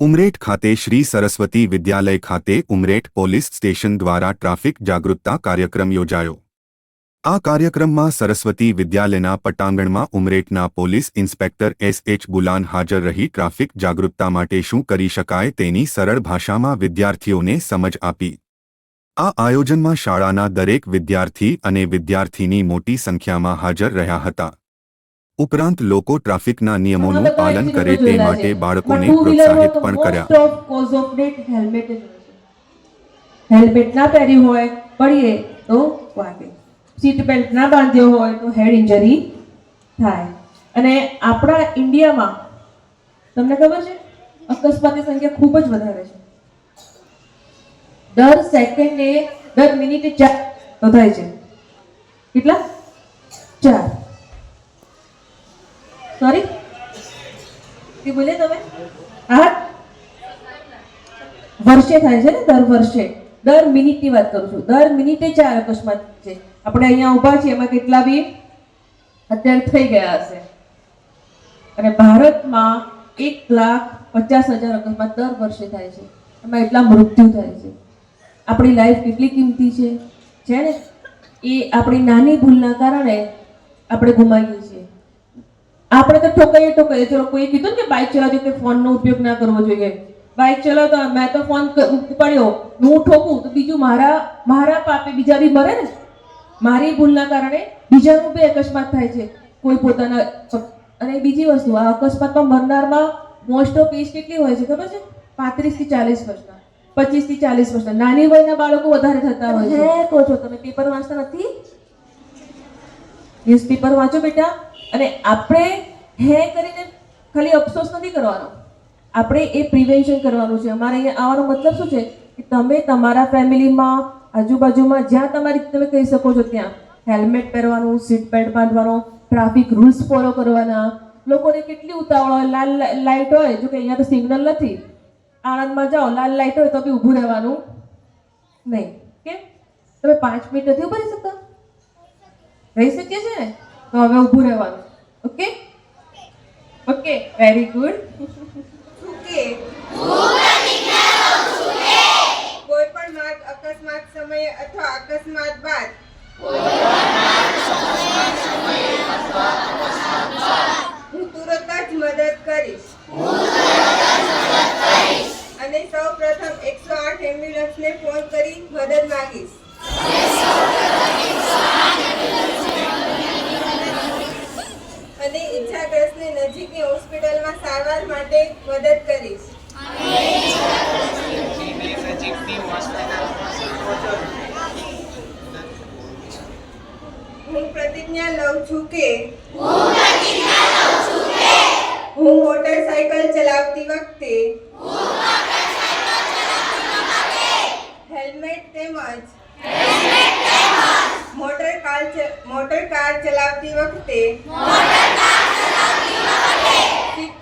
ઉમરેઠ ખાતે શ્રી સરસ્વતી વિદ્યાલય ખાતે Umreth police station દ્વારા ટ્રાફિક જાગૃતતા કાર્યક્રમ યોજાયો. આ કાર્યક્રમમાં સરસ્વતી વિદ્યાલયના પટાંગણમાં ઉમરેઠના police inspector S H Bulan હાજર રહી ટ્રાફિક જાગૃતતા માટે શું કરી શકાય તેની સરળ ભાષામાં વિદ્યાર્થીઓને સમજ આપી. આ આયોજનમાં શાળાના દરેક વિદ્યાર્થી અને વિદ્યાર્થીની મોટી સંખ્યામાં હાજર રહ્યા હતા. ઉપરાંત લોકો ટ્રાફિકના નિયમોનું પાલન કરે તે માટે બાળકોને પ્રોત્સાહિત પણ કર્યા. હેલ્મેટ ના પહેર્યું હોય પડીએ તો વાગે. સીટ બેલ્ટ ના બાંધ્યો હોય તો હેડ ઇન્જરી થાય. અને આપણા ઇન્ડિયામાં તમને ખબર છે? અકસ્માતની સંખ્યા ખૂબ જ વધારે છે. દર સેકન્ડે દર મિનિટે ચાર તો થાય છે. કેટલા ચાર સોરી બોલે તમે? હા? વર્ષે થાય છે ને દર વર્ષે. દર મિનિટની વાત કરું છું. દર મિનિટે ચાર અકસ્માત છે. આપણે અહીંયા ઊભા છીએ, એમાં કેટલા બી? અત્યારે થઈ ગયા હશે. અને ભારતમાં એક લાખ પચાસ હજાર અકસ્માત દર વર્ષે થાય છે. એમાં એટલા મૃત્યુ થાય છે. આપણી લાઈફ કેટલી કિંમતી છે? છે ને? એ આપણી નાની ભૂલના કારણે આપણે ગુમાવીએ છીએ. આપણે તો ઠોકાઈએ ઠોકાઈએ. ચલો કોઈ કીધું ને કે બાઇક ચલાવતી વખતે ફોનનો ઉપયોગ ના કરવો જોઈએ. બાઇક ચલાવતા મેં તો ફોન પડ્યો હું ઠોકું તો બીજું મારા મારા પાપે બીજા બી મરે ને. મારી ભૂલના કારણે બીજાનું બી અકસ્માત થાય છે. કોઈ પોતાના અને બીજી વસ્તુ આ અકસ્માતમાં મરનારમાં મોસ્ટ ઓફ એજ કેટલી હોય છે ખબર છે? પાંત્રીસથી ચાલીસ વર્ષના. પચીસથી ચાલીસ વર્ષના. નાની વયના બાળકો વધારે થતા હોય છે. કહો છો તમે. પેપર વાંચતા નથી? ન્યૂઝપેપર વાંચો બેટા. અને આપણે હે કરીને ખાલી અફસોસ નથી કરવાનો. આપણે એ પ્રિવેન્શન કરવાનું છે. અમારે અહીંયા આવવાનો મતલબ શું છે? કે તમે તમારા ફેમિલીમાં આજુબાજુમાં જ્યાં તમારી તમે કહી શકો છો ત્યાં હેલ્મેટ પહેરવાનું સીટ બેલ્ટ બાંધવાનો ટ્રાફિક રૂલ્સ ફોલો કરવાના. લોકોને કેટલી ઉતાવળ હોય? લાલ લાઇટ હોય? જો કે અહીંયા તો સિગ્નલ નથી. આણંદમાં જાઓ, લાલ લાઇટ હોય તો બી ઊભું રહેવાનું. નહીં. કેમ? તમે પાંચ મિનિટ નથી ઊભા રહી શકતા? રહી શકીએ છે ને તો હવે ઊભું રહેવાનું. ઓકે ઓકે વેરી ગુડ કે કોઈ પણ માર્ગ અકસ્માત સમયે અથવા અકસ્માત બાદ. હું તુરત જ મદદ કરીશ. અને સૌ પ્રથમ એકસો આઠ એમ્બ્યુલન્સને ફોન કરી મદદ માંગીશ. હોસ્પિટલમાં સારવાર માટે મદદ કરીશ. હું પ્રતિજ્ઞા લઉં છું કે હું મોટરસાયકલ ચલાવતી વખતે હેલ્મેટ તેમજ મોટર કાર ચ- મોટર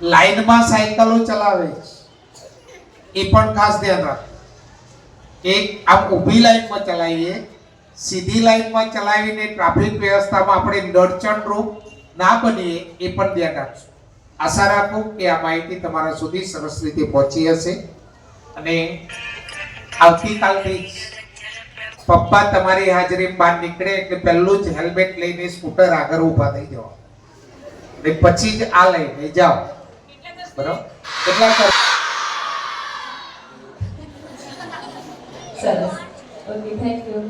લાઈનમાં સાયકલો ચલાવે એ પણ ખાસ ધ્યાન રાખો. એક આમ ઊભી લાઈનમાં ચલાવીએ, સીધી લાઈનમાં ચલાવીને ટ્રાફિક વ્યવસ્થામાં આપણે દડચણ રૂપ ના બનીએ, એ પણ ધ્યાન રાખશું આશા રાખું કે આ માહિતી તમારા સુધી સરસ રીતે પહોંચી હશે. અને આવતીકાલથી પપ્પા તમારી હાજરી બહાર નીકળે એટલે પહેલું જ હેલ્મેટ લઈને સ્કૂટર આગળ ઊભા થઈ જવા અને પછી જ આ લઈને જાઓ. બરાબર કેટલા કર સરસ ઓકે થેન્ક યુ